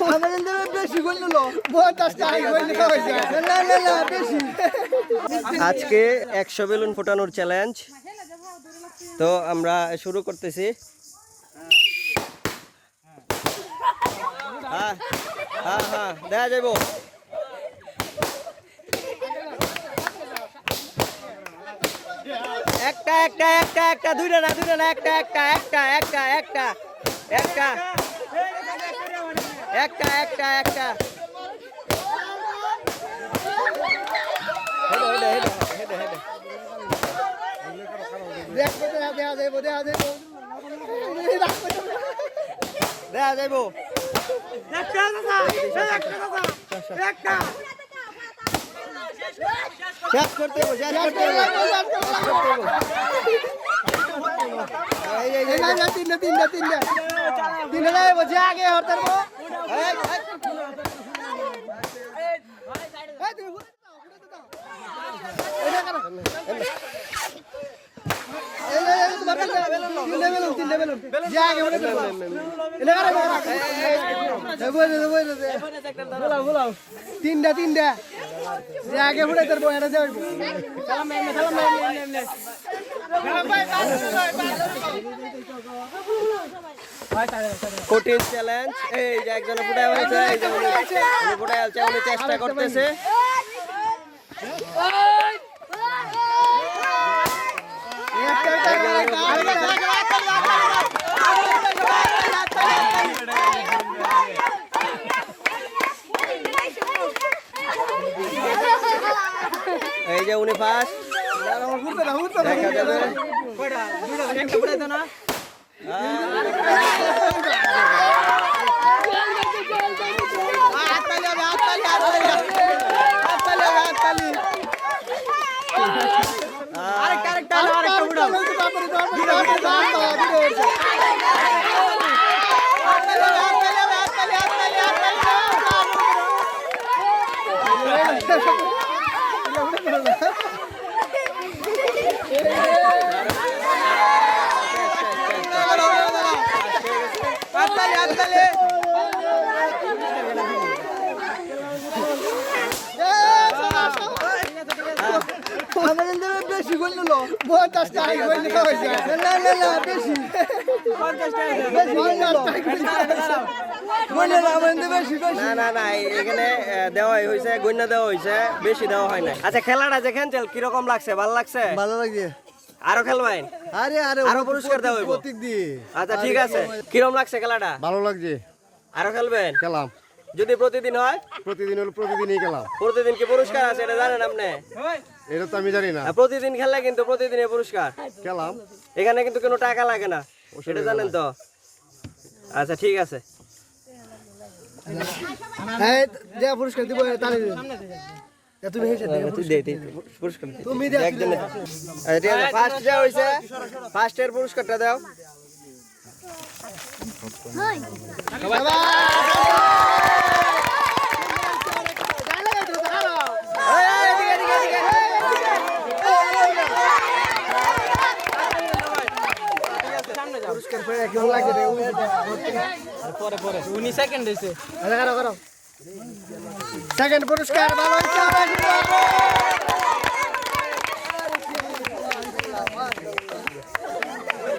আজকে একশো বেলুন ফোটানোর চ্যালেঞ্জ তো আমরা শুরু করতেছি। হ্যাঁ হ্যাঁ হ্যাঁ দেখা যাইব। একটা একটা একটা একটা, দুইটা না দুইটা না, একটা একটা একটা একটা একটা একটা। একটা একটা একটা। দেখা যাইব দেখা যাইব দেখা যাইব। একটা একটা শেষ করতে শেষ করতে শেষ করতে না না তিনটে তিনটে তিনটে। তিনটে যাবে বলছি আগে হরতার তিনটা তিনটা। আগে তোর কঠিন চ্যালেঞ্জ এই যে একজন ফুটায় হয়েছে ফুটায় চেষ্টা করতেছে। যায় উনি পাস আরেকটা আরেকটা আরেকটা উড়াও হাততালি হাততালি আমাদের দেবে বেশি দেওয়া নিল হয়েছে না বেশি পঞ্চাশ টাকা বেশি আচ্ছা খেলাটা যে খেলছে কীরকম লাগছে? ভালো লাগছে? ভালো লাগছে। আরও খেলবেন আরে আরে আরও পুরস্কার দেওয়া হইব। প্রতীক দিয়ে। আচ্ছা ঠিক আছে। কীরকম লাগছে খেলাটা? ভালো লাগছে। আরও খেলবেন? খেলাম। যদি প্রতিদিন হয়? প্রতিদিন হলো প্রতিদিনই খেলাম। প্রতিদিন কি পুরস্কার আছে এটা জানেন আপনি? এটা তো আমি জানি না। প্রতিদিন খেললে কিন্তু প্রতিদিনের পুরস্কার। খেলাম। এখানে কিন্তু কোনো টাকা লাগে না। সেটা জানেন তো? আচ্ছা ঠিক আছে। পুরস্কার দিব তাহলে। তুমি হেসে পুরস্কার তুমি একজন ফার্স্টটা হইছে ফার্স্টের পুরস্কারটা দাও পরে পরে উনি সেকেন্ড হয়েছে করো করো সেকেন্ড পুরস্কার বাবা